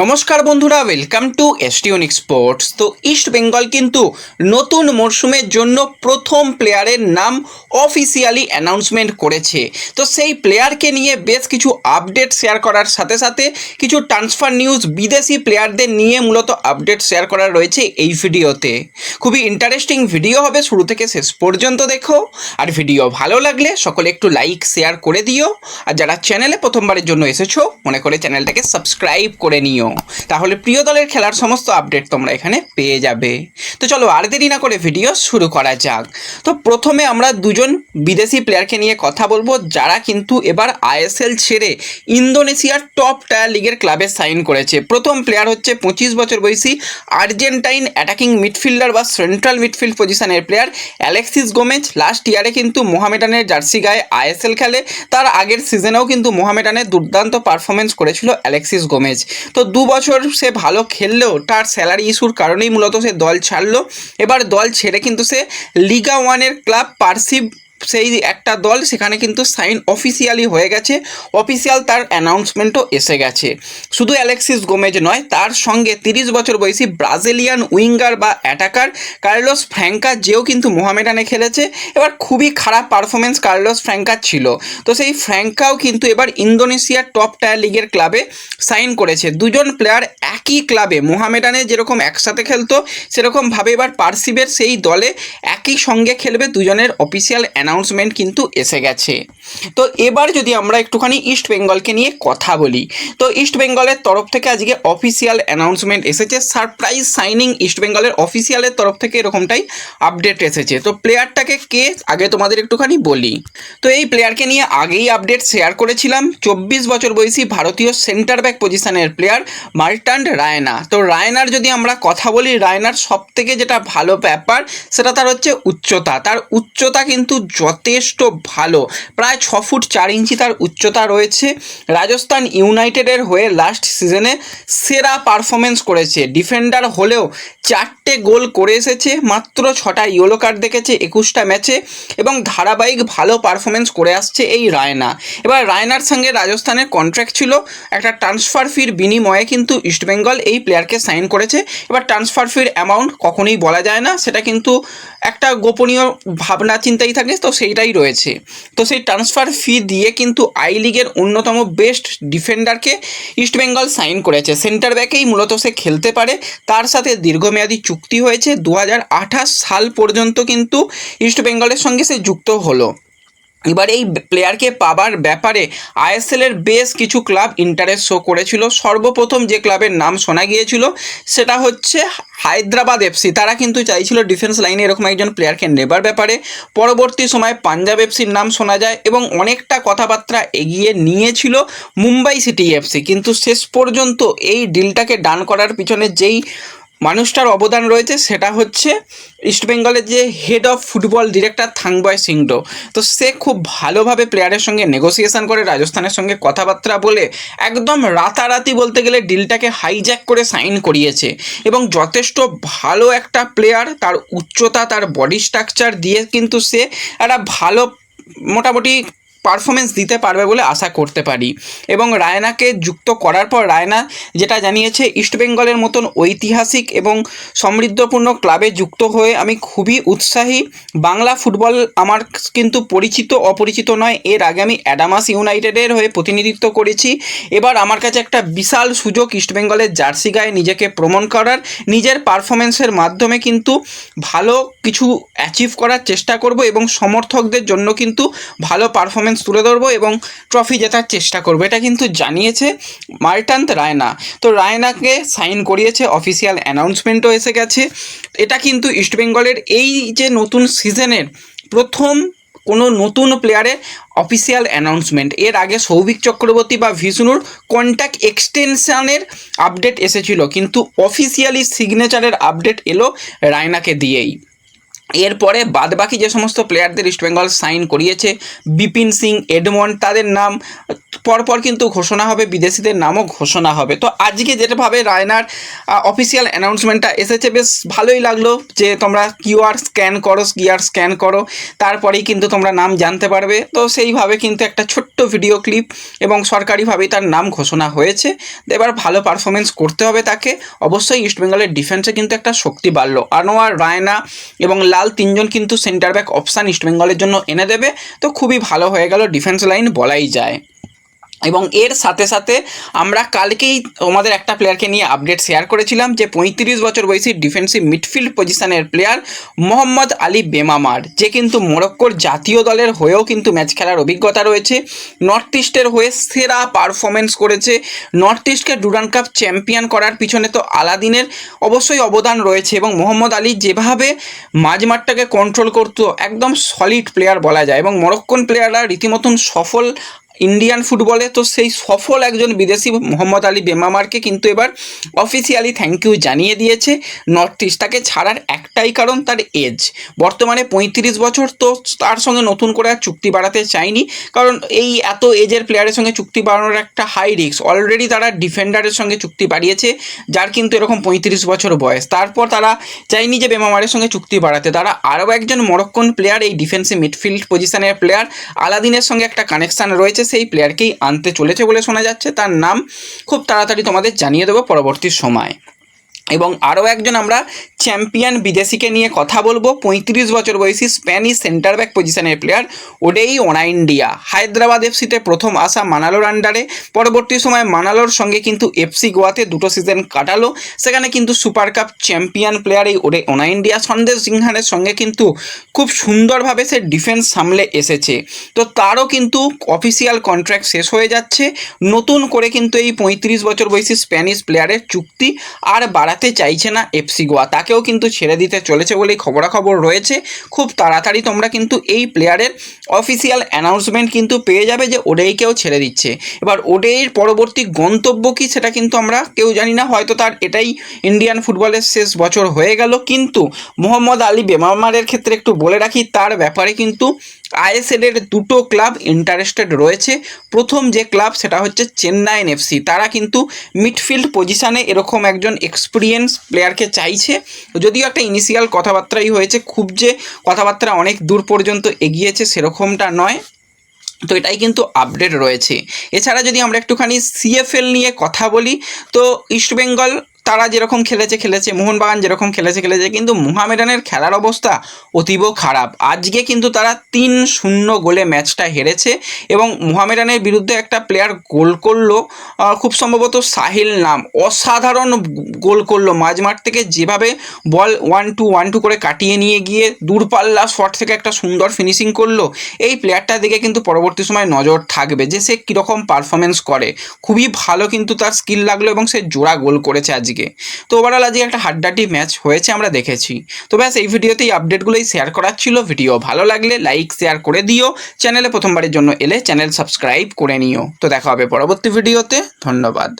নমস্কার বন্ধুরা welcome to এসটিউনিক স্পোর্টস তো ইস্ট বেঙ্গল কিন্তু নতুন মরশুমের জন্য প্রথম প্লেয়ারের নাম অফিসিয়ালি অ্যানাউন্সমেন্ট করেছে। তো সেই প্লেয়ারকে নিয়ে বেশ কিছু আপডেট শেয়ার করার সাথে সাথে কিছু ট্রান্সফার নিউজ বিদেশি প্লেয়ারদের নিয়ে মূলত আপডেট শেয়ার করা রয়েছে এই ভিডিওতে খুবই ইন্টারেস্টিং ভিডিও হবে, শুরু থেকে শেষ পর্যন্ত দেখো। আর ভিডিও ভালো লাগলে সকলে একটু লাইক শেয়ার করে দিও। আর যারা চ্যানেলে প্রথমবারের জন্য এসেছ, মনে করে চ্যানেলটাকে সাবস্ক্রাইব করে নিও। তাহলে প্রিয় দলের খেলার সমস্ত আপডেট তোমরা এখানে পেয়ে যাবে। তো চলো আর দেরি না করে ভিডিও শুরু করা যাক। তো প্রথমে আমরা দুজন বিদেশি প্লেয়ারকে নিয়ে কথা বলব, যারা কিন্তু এবার আইএসএল ছেড়ে ইন্দোনেশিয়ার টপ টায়ার লিগের ক্লাবে সাইন করেছে। প্রথম প্লেয়ার হচ্ছে পঁচিশ বছর বয়সী আর্জেন্টাইন অ্যাটাকিং মিডফিল্ডার বা সেন্ট্রাল মিডফিল্ড পজিশনের প্লেয়ার অ্যালেক্সিস গোমেজ লাস্ট ইয়ারে কিন্তু মোহামেডানের জার্সি গায়ে আইএসএল খেলে। তার আগের সিজনেও কিন্তু মোহামেডানের দুর্দান্ত পারফরমেন্স করেছিল অ্যালেক্সিস গোমেজ তো দু বছর সে ভালো খেললেও তার স্যালারি ইস্যুর কারণেই মূলত সে দল ছাড়লো। এবার দল ছেড়ে কিন্তু সে লিগা ওয়ানের ক্লাব পার্সিভ সেই একটা দল সেখানে কিন্তু সাইন অফিসিয়ালি হয়ে গেছে। অফিসিয়াল তার অ্যানাউন্সমেন্টও এসে গেছে। শুধু অ্যালেক্সিস গোমেজ নয়, তার সঙ্গে তিরিশ বছর বয়সী ব্রাজিলিয়ান উইঙ্গার বা অ্যাটাকার কার্লোস ফ্র্যাঙ্কা, যেও কিন্তু মোহামেডানে খেলেছে। এবার খুবই খারাপ পারফরমেন্স কার্লোস ফ্র্যাঙ্কার ছিল। তো সেই ফ্র্যাঙ্কাও কিন্তু এবার ইন্দোনেশিয়ার টপ টায়ার লিগের ক্লাবে সাইন করেছে। দুজন প্লেয়ার একই ক্লাবে, মোহামেডানে যেরকম একসাথে খেলতো, সেরকমভাবে এবার পার্সিবের সেই দলে একই সঙ্গে খেলবে দুজনের অফিসিয়াল অ্যানাউন্সমেন্ট কিন্তু এসে গেছে। তো এবার যদি আমরা একটুখানি ইস্ট বেঙ্গলকে নিয়ে কথা বলি, তো ইস্ট বেঙ্গলের তরফ থেকে আজকে অফিসিয়াল অ্যানাউন্সমেন্ট এসেছে। সারপ্রাইজ সাইনিং ইস্ট বেঙ্গলের অফিসিয়ালের তরফ থেকে এরকমটাই আপডেট এসেছে। তো প্লেয়ারটাকে কে? আগে তোমাদের একটুখানি বলি। তো এই প্লেয়ারকে নিয়ে আগেই আপডেট শেয়ার করেছিলাম। চব্বিশ বছর বয়সী ভারতীয় সেন্টার ব্যাক পজিশনের প্লেয়ার মার্টান্ড রায়না। তো রায়নার যদি আমরা কথা বলি, রায়নার সব থেকে যেটা ভালো ব্যাপার, সেটা তার হচ্ছে উচ্চতা। তার উচ্চতা কিন্তু যথেষ্ট ভালো। প্রায় ছ ফুট চার ইঞ্চি তার উচ্চতা রয়েছে। রাজস্থান ইউনাইটেডের হয়ে লাস্ট সিজনে সেরা পারফরমেন্স করেছে। ডিফেন্ডার হলেও চারটে গোল করে এসেছে, মাত্র ছটা ইয়েলো কার্ড দেখেছে একুশটা ম্যাচে এবং ধারাবাহিক ভালো পারফরমেন্স করে আসছে এই রায়না। এবার রায়নার সঙ্গে রাজস্থানের কন্ট্র্যাক্ট ছিল, একটা ট্রান্সফার ফির বিনিময়ে কিন্তু ইস্টবেঙ্গল এই প্লেয়ারকে সাইন করেছে। এবার ট্রান্সফার ফির অ্যামাউন্ট কখনোই বলা যায় না, সেটা কিন্তু একটা গোপনীয় ভাবনা, চিন্তাই থাকে তো সেইটাই রয়েছে। তো সেই ট্রান্সফার ফি দিয়ে কিন্তু আই লিগের অন্যতম বেস্ট ডিফেন্ডারকে ইস্টবেঙ্গল সাইন করেছে। সেন্টার ব্যাকেই মূলত সে খেলতে পারে। তার সাথে দীর্ঘমেয়াদী চুক্তি হয়েছে। দু হাজার আঠাশ সাল পর্যন্ত কিন্তু ইস্টবেঙ্গলের সঙ্গে সে যুক্ত হলো। এবার এই প্লেয়ারকে পাবার ব্যাপারে আইএসএলের বেশ কিছু ক্লাব ইন্টারেস্ট শো করেছিল। সর্বপ্রথম যে ক্লাবের নাম শোনা গিয়েছিল, সেটা হচ্ছে হায়দ্রাবাদ এফসি তারা কিন্তু চাইছিল ডিফেন্স লাইনে এরকম একজন প্লেয়ারকে নেবার ব্যাপারে। পরবর্তী সময় পাঞ্জাব এফসির নাম শোনা যায় এবং অনেকটা কথাবার্তা এগিয়ে নিয়েছিল মুম্বাই সিটি এফসি কিন্তু শেষ পর্যন্ত এই ডিলটাকে ডান করার পিছনে যেই মানুষটার অবদান রয়েছে সেটা হচ্ছে ইস্টবেঙ্গলের যে head of football director Thangboi Singto তো সে খুব ভালোভাবে প্লেয়ারের সঙ্গে নেগোসিয়েশন করে, রাজস্থানের সঙ্গে কথাবার্তা বলে, একদম রাতারাতি বলতে গেলে ডিলটাকে হাইজ্যাক করে সাইন করিয়েছে। এবং যথেষ্ট ভালো একটা প্লেয়ার তার উচ্চতা, তার বডি স্ট্রাকচার দিয়ে কিন্তু সে একটা ভালো, মোটামুটি পারফরমেন্স দিতে পারবে বলে আশা করতে পারি। এবং রায়নাকে যুক্ত করার পর রায়না যেটা জানিয়েছে ইস্টবেঙ্গলের মতন ঐতিহাসিক এবং সমৃদ্ধপূর্ণ ক্লাবে যুক্ত হয়ে আমি খুবই উৎসাহী। বাংলা ফুটবল আমার কিন্তু পরিচিত, অপরিচিত নয়। এর আগে আমি অ্যাডামাস ইউনাইটেডের হয়ে প্রতিনিধিত্ব করেছি। এবার আমার কাছে একটা বিশাল সুযোগ ইস্টবেঙ্গলের জার্সি গায়ে নিজেকে প্রমাণ করার। নিজের পারফরমেন্সের মাধ্যমে কিন্তু ভালো কিছু অ্যাচিভ করার চেষ্টা করব এবং সমর্থকদের জন্য কিন্তু ভালো পারফরমেন্স তুলে ধরবো এবং ট্রফি জেতার চেষ্টা করব। এটা কিন্তু জানিয়েছে মার্টান্ত রায়না। তো রায়নাকে সাইন করিয়েছে অফিসিয়াল অ্যানাউন্সমেন্টও এসে গেছে। এটা কিন্তু ইস্টবেঙ্গলের এই যে নতুন সিজনের প্রথম কোনো নতুন প্লেয়ারের অফিসিয়াল অ্যানাউন্সমেন্ট এর আগে সৌভিক চক্রবর্তী বা ভিষ্ণুর কন্ট্যাক্ট এক্সটেনশানের আপডেট এসেছিল। কিন্তু অফিসিয়ালি সিগনেচারের আপডেট এলো রায়নাকে দিয়েই। এরপরে বাদবাকি যে সমস্ত প্লেয়ারদের ইস্টবেঙ্গল সাইন করিয়েছে বিপিন সিং এডমন্ড তাদের নাম পরপর কিন্তু ঘোষণা হবে, বিদেশিদের নামও ঘোষণা হবে। তো আজকে যেটাভাবে রায়নার অফিসিয়াল অ্যানাউন্সমেন্টটা এসেছে, বেশ ভালোই লাগল যে তোমরা কিউআর স্ক্যান করো কিউআর স্ক্যান করো, তারপরেই কিন্তু তোমরা নাম জানতে পারবে। তো সেইভাবে কিন্তু একটা ছোট্ট ভিডিও ক্লিপ এবং সরকারিভাবেই তার নাম ঘোষণা হয়েছে। এবার ভালো পারফরমেন্স করতে হবে তাকে। অবশ্যই ইস্টবেঙ্গলের ডিফেন্সে কিন্তু একটা শক্তি বাড়লো। আনোয়ার, রায়না এবং লাল তিনজন কিন্তু সেন্টার ব্যাক অপশান ইস্টবেঙ্গলের জন্য এনে দেবে। তো খুবই ভালো হয়ে গেল ডিফেন্স লাইন বলাই যায়। এবং এর সাথে সাথে আমরা কালকেই আমাদের একটা প্লেয়ারকে নিয়ে আপডেট শেয়ার করেছিলাম যে পঁয়ত্রিশ বছর বয়সী ডিফেন্সিভ মিডফিল্ড পজিশনের প্লেয়ার মোহাম্মদ আলী বেমামার। যে কিন্তু মোরক্কোর জাতীয় দলের হয়েও কিন্তু ম্যাচ খেলার অভিজ্ঞতা রয়েছে। নর্থ ইস্টের হয়ে সেরা পারফরমেন্স করেছে। নর্থ ইস্টকে ডুরান কাপ চ্যাম্পিয়ন করার পিছনে তো আলাদিনের অবশ্যই অবদান রয়েছে এবং মোহাম্মদ আলী যেভাবে মাঝমাঠটাকে কন্ট্রোল করতো, একদম সলিড প্লেয়ার বলা যায় এবং মরক্কন প্লেয়াররা রীতিমতন সফল ইন্ডিয়ান ফুটবলে তো সেই সফল একজন বিদেশি মোহাম্মদ আলী বেমামারকে কিন্তু এবার অফিসিয়ালি থ্যাংক ইউ জানিয়ে দিয়েছে। নর্থ ইস্টটাকে ছাড়ার একটাই কারণ তার এজ বর্তমানে পঁয়ত্রিশ বছর তো তার সঙ্গে নতুন করে আর চুক্তি বাড়াতে চায়নি। কারণ এই এত এজের প্লেয়ারের সঙ্গে চুক্তি বাড়ানোর একটা হাই রিস্ক অলরেডি তারা ডিফেন্ডারের সঙ্গে চুক্তি বাড়িয়েছে, যার কিন্তু এরকম পঁয়ত্রিশ বছর বয়স। তারপর তারা চায়নি যে বেমামারের সঙ্গে চুক্তি বাড়াতে। তারা আরও একজন মরক্কন প্লেয়ার এই ডিফেন্সে মিডফিল্ড পজিশনের প্লেয়ার আলাদিনের সঙ্গে একটা কানেকশান রয়েছে। সেই প্লেয়ারকেই আনতে চলেছে বলে শোনা যাচ্ছে। তার নাম খুব তাড়াতাড়ি তোমাদের জানিয়ে দেবো পরবর্তী সময়। এবং আরও একজন আমরা চ্যাম্পিয়ন বিদেশিকে নিয়ে কথা বলব। পঁয়ত্রিশ বছর বয়সী স্প্যানিশ সেন্টার ব্যাক পজিশনের player Odei Onaindia Hyderabad এফসিতে প্রথম আসা মানালোর আন্ডারে পরবর্তী সময় মানালোর সঙ্গে কিন্তু এফসি গোয়াতে দুটো সিজন কাটালো। সেখানে কিন্তু সুপার কাপ চ্যাম্পিয়ন প্লেয়ার এই ওডে ওনা ইন্ডিয়া সন্দেশ সিংহানের সঙ্গে কিন্তু খুব সুন্দরভাবে সে ডিফেন্স সামলে এসেছে। তো তারও কিন্তু অফিসিয়াল কন্ট্রাক্ট শেষ হয়ে যাচ্ছে। নতুন করে কিন্তু এই পঁয়ত্রিশ বছর বয়সী স্প্যানিশ প্লেয়ারের চুক্তি। আর বাড়াতে চাইছে না এফসি গোয়া। তাকেও কিন্তু ছেড়ে দিতে চলেছে বলেই খবরাখবর রয়েছে। খুব তাড়াতাড়ি তোমরা কিন্তু এই প্লেয়ারের অফিসিয়াল অ্যানাউন্সমেন্ট কিন্তু পেয়ে যাবে যে ওডেইকেও ছেড়ে দিচ্ছে। এবার ওডেইয়ের পরবর্তী গন্তব্য কি সেটা কিন্তু আমরা কেউ জানি না। হয়তো তার এটাই ইন্ডিয়ান ফুটবলের শেষ বছর হয়ে গেল। কিন্তু মোহাম্মদ আলী বেমামারের ক্ষেত্রে একটু বলে রাখি, তার ব্যাপারে কিন্তু আইএসএলের দুটো ক্লাব ইন্টারেস্টেড রয়েছে। প্রথম যে ক্লাব সেটা হচ্ছে চেন্নাইন এফসি তারা কিন্তু মিডফিল্ড পজিশানে এরকম একজন এক্সপিরিয়েন্স প্লেয়ারকে চাইছে। যদিও একটা ইনিশিয়াল কথাবার্তাই হয়েছে, খুব যে কথাবার্তা অনেক দূর পর্যন্ত এগিয়েছে সেরকমটা নয়। তো এটাই কিন্তু আপডেট রয়েছে। এছাড়া যদি আমরা একটুখানি সিএফএল নিয়ে কথা বলি, তো ইস্টবেঙ্গল তারা যেরকম খেলেছে খেলেছে, মোহনবাগান যেরকম খেলেছে খেলেছে, কিন্তু মোহামেডানের খেলার অবস্থা অতীব খারাপ। আজকে কিন্তু তারা তিন শূন্য গোলে ম্যাচটা হেরেছে এবং মোহামেডানের বিরুদ্ধে একটা প্লেয়ার গোল করল খুব সম্ভবত সাহিল নাম। অসাধারণ গোল করল। মাঝমাঠ থেকে যেভাবে ball one two one two করে কাটিয়ে নিয়ে গিয়ে দূরপাল্লা শট থেকে একটা সুন্দর ফিনিশিং করল, এই প্লেয়ারটার দিকে কিন্তু পরবর্তী সময় নজর থাকবে যে সে কীরকম পারফরমেন্স করে। খুবই ভালো কিন্তু তার স্কিল লাগল এবং সে জোড়া গোল করেছে আজকে। তো ওভারঅল আজকে একটা হাড্ডাটি ম্যাচ হয়েছে আমরা দেখেছি। তো ব্যাস, এই ভিডিওতেই আপডেটগুলোই শেয়ার করার ছিল। ভিডিও ভালো লাগলে লাইক শেয়ার করে দিও। চ্যানেলে প্রথমবারের জন্য এলে চ্যানেল সাবস্ক্রাইব করে নিও। তো দেখা হবে পরবর্তী ভিডিওতে ধন্যবাদ।